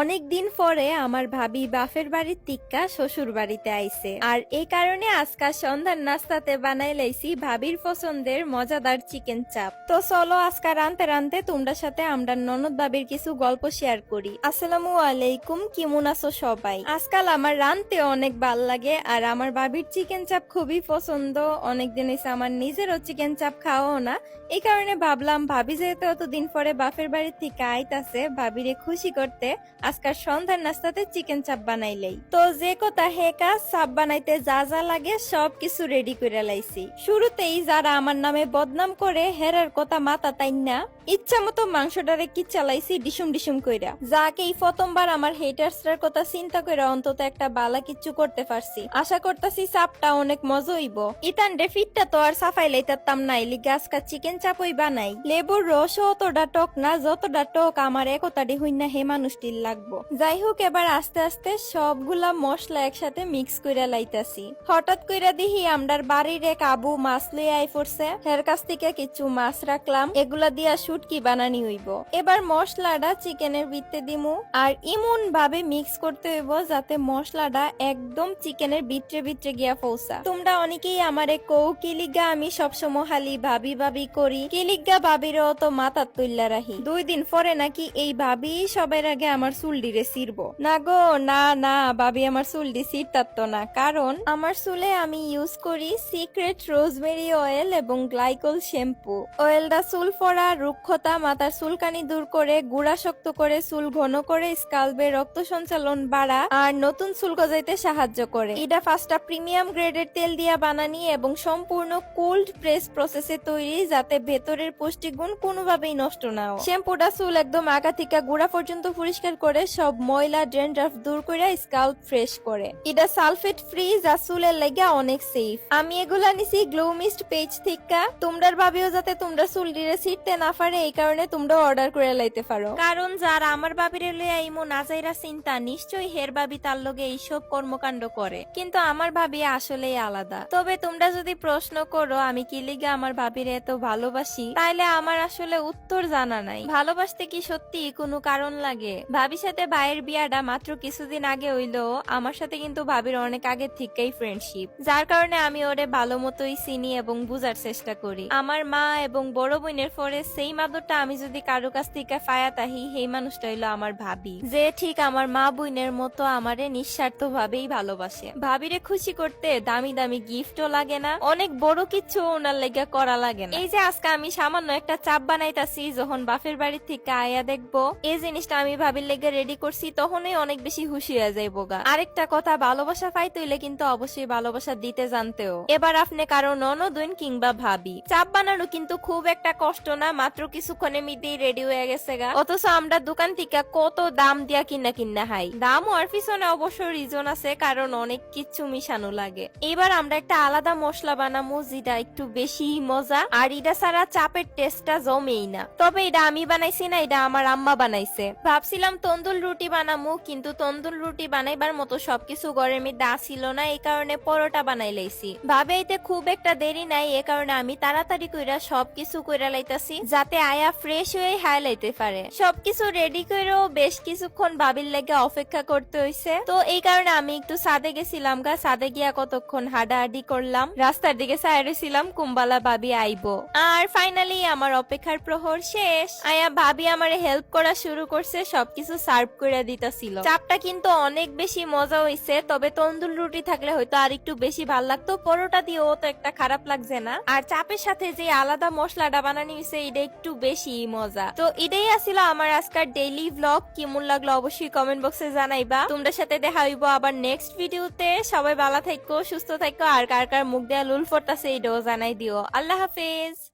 অনেক দিন পরে আমার ভাবি বাফের বাড়ির টিক্কা শ্বশুর বাড়িতে আইছে। আর এই কারণে আজকাল সন্ধ্যার নাস্তাতে বানাই লাইছি ভাবির পছন্দের মজাদার চিকেন চাপ। তো চলো আজকাল রানতে রানতে তোমরা সাথে আমরা ননদ ভাবির কিছু গল্প শেয়ার করি। আসসালামু আলাইকুম, কেমন আছো সবাই? আজকাল আমার রানতে অনেক ভালো লাগে আর আমার ভাবির চিকেন চাপ খুবই পছন্দ। অনেক দিন এসে আমার নিজেরও চিকেন চাপ খাওয়াও না। এই কারণে ভাবলাম ভাবি যেহেতু এতদিন পরে বাফের বাড়ির থেকে আইতাছে, ভাবিরে খুশি করতে আজকাল সন্ধ্যার নাস্তাতে চিকেন চাপ বানাইলেই। তো যে কথা হে কাজ, চাপ বানাইতে যা যা লাগে সব কিছু রেডি করে লাইছি। শুরুতেই যারা আমার নামে বদনাম করে হেরার কথা মাথা তাই না, ইচ্ছা মতো মাংসটারে কি চালাইছি ডিসুম ডিসুম কইরা। যাকে এই প্রথমবার আমার হেটার্সটার কথা চিন্তা কইরা অন্তত একটা বালা কিচ্ছু করতে পারছি। আশা করতেছি চাপটা অনেক মজা হইব। ইতান রে ফিটটা তো আর সাফাই লাইতাম নাই, লিগে আজকা চিকেন চাপই বানাই। লেবুর রস অতটা টক না, যতটা টক আমার একতাটি হইন না হে মানুষটির লাগবো। যাই হোক এবার আস্তে আস্তে সবগুলা মশলা একসাথে মিক্স কইরা লাইতাছি। হঠাৎ কইরা দিহি আমরার বাড়ির এক আবু মাছ লইয়া আই পড়ছে। হের কাছ থেকে কিছু মাছ রাখলাম। এগুলা দিয়া শুটকি বানানি হইব। এবার মশলাটা চিকেনের ভিতরে দিমু। আর ইমন ভাবে মিক্স করতে হইব যাতে মশলাটা একদম চিকেনের ভিতরে ভিতরে গিয়া পৌঁছা। তোমরা অনেকেই আমারে কৌ কিলিগা, আমি সবসময় হালি ভাবি ভাবি করি। কিলিগা ভাবিরও তো মাথার তুল্লা রাহি। দুই দিন পরে নাকি এই ভাবি সবার আগে আমার চুলডিরে সিরবো না গো, না না, ভাবি আমার চুলডি সিরতারতো না। কারণ আমার চুলে আমি ইউজ করি সিক্রেট রোজমেরি অয়েল এবং গ্লাইকল শ্যাম্পু অয়েলটা চুল ফোড়া, রুক্ষতা, মাথার চুলকানি দূর করে, গুড়া শক্ত করে, চুল ঘন করে স্কাল্পে রক্ত সঞ্চালন বাড়া আর নতুন চুল গজাইতে সাহায্য করে। এটা ফার্স্টটা প্রিমিয়াম গ্রেডের তেল দিয়া বানানি এবং সম্পূর্ণ কোল্ড প্রেস প্রসেসে তৈরি যাতে ভেতরের পুষ্টিগুণ কোনোভাবেই নষ্ট না হয়। শ্যাম্পুটা চুল একদম আগা থেকে গুড়া পর্যন্ত পরিষ্কার করে সব ময়লা ড্রেন্ড্রাফ দূর করে স্কাল্প ফ্রেশ করে। এটা সালফেট ফ্রি যা চুলের লেগে অনেক সেফ আমি এগুলা নিছি গ্লো মিস্ট পেজ থেকে তোমরার ভাবিও যাতে তোমরা চুল ডিরে ছিটতে না পারে, এই কারণে তোমরা অর্ডার করে লাইতে পারো। কারণ যারা আমার বাবিরে লইয়া ইমো নাজাইরা চিন্তা, নিশ্চয়ই হের বাবি তার লগে এইসব কর্মকাণ্ড করে। কিন্তু আমার ভাবি আসলেই আলাদা। তবে তোমরা যদি প্রশ্ন করো, আমি কি লিগে আমার ভাবিরে এত ভালোবাসি, তাইলে আমার আসলে উত্তর জানা নাই। ভালোবাসতে কি সত্যি কোনো কারণ লাগে? সাথে ভাইয়ের বিয়াটা মাত্র কিছুদিন আগে হইল। আমার সাথে কিন্তু ভাবির অনেক আগে থেকেই ফ্রেন্ডশিপ যার কারণে আমি ওরে ভালো মতোই চিনি এবং বুঝার চেষ্টা করি। আমার মা এবং বড় বোনের পরে সেই মাদরটা আমি যদি কারও কাছ থেকে ফায়া তাহি সেই মানুষটা হইল আমার ভাবি। যে ঠিক আমার মা বোনের মতো আমারে নিঃস্বার্থ ভাবেই ভালোবাসে। ভাবিরে খুশি করতে দামি দামি গিফটও লাগে না, অনেক বড় কিছু ওনার লেগে করা লাগে না। এই যে আজকে আমি সামান্য একটা চাপ বানাইতাছি, যখন বাফের বাড়ির থেকে আয়া দেখব, এই জিনিসটা আমি ভাবির লেগে রেডি করছি, তখনই অনেক বেশি খুশি হয়ে যাইবো গা আরেকটা কথা, ভালোবাসা পাই তৈলে কিন্তু অবশ্যই ভালোবাসা দিতে জানতেও। এবার আপনি কারও ননদইন কিংবা ভাবি। চাপ বানানো কিন্তু খুব একটা কষ্ট না, মাত্র কিছুক্ষণের মধ্যেই রেডি হয়ে গেছে গা। অথচ আমরা দোকান থেকে কত দাম দিয়া কিনা কিনা হাই। দাম ওর পিছনে অবশ্য রিজন আছে, কারণ অনেক কিছু মিশানো লাগে। এবার আমরা একটা আলাদা মশলা বানামু, যেটা একটু বেশি মজা, আর এটা ছাড়া চাপের টেস্টটা জমেই না। তবে এটা আমি বানাইছি না, এটা আমার আম্মা বানাইছে। ভাবছিলাম তন্দুল রুটি বানামু, কিন্তু তন্দুল রুটি বানাইবার মতো সবকিছু ঘরের মধ্যে আসিল না, এই কারণে পরোটা বানাই লাইছি। ভাবে এতে খুব একটা দেরি নাই, এ কারণে আমি তাড়াতাড়ি কইরা সবকিছু কইরা লাইতাছি, যাতে আয়া ফ্রেশ হয়ে হাই লাইতে পারে। সবকিছু রেডি করেও বেশ কিছুক্ষণ ভাবির লেগে অপেক্ষা করতে হইছে। তো এই কারণে আমি একটু সাদে গেছিলাম গা সাদে গিয়া কতক্ষণ হাডাহাডি করলাম, রাস্তার দিকে সাইরেছিলাম কুম্বালা ভাবি আইবো। আর ফাইনালি আমার অপেক্ষার প্রহর শেষ। আয়া ভাবি আমারে হেল্প করা শুরু করছে, সবকিছু সার্ভ করে দিতেছিল। চাপটা কিন্তু অনেক বেশি মজা হইছে, তবে তন্দুল রুটি থাকলে হয়তো আর একটু বেশি ভালো লাগতো। পরোটা দিয়েও তো একটা খারাপ লাগছে না। আর চাপের সাথে যে আলাদা মশলাটা বানানি হয়েছে এটা একটু বেশি মজা। তো এটাই আসিল আমার আজকাল ডেইলি ভ্লগ কেমন লাগল অবশ্যই কমেন্ট বক্সে জানাইবা। তোমরা সাথে দেখা হইব আবার নেক্সট ভিডিওতে সবাই ভালো থাকো, সুস্থ থাকো, আর কার কার মুখ দেয়া লুল ফোরতাছে এটাও জানাই দিও। আল্লাহ হাফেজ।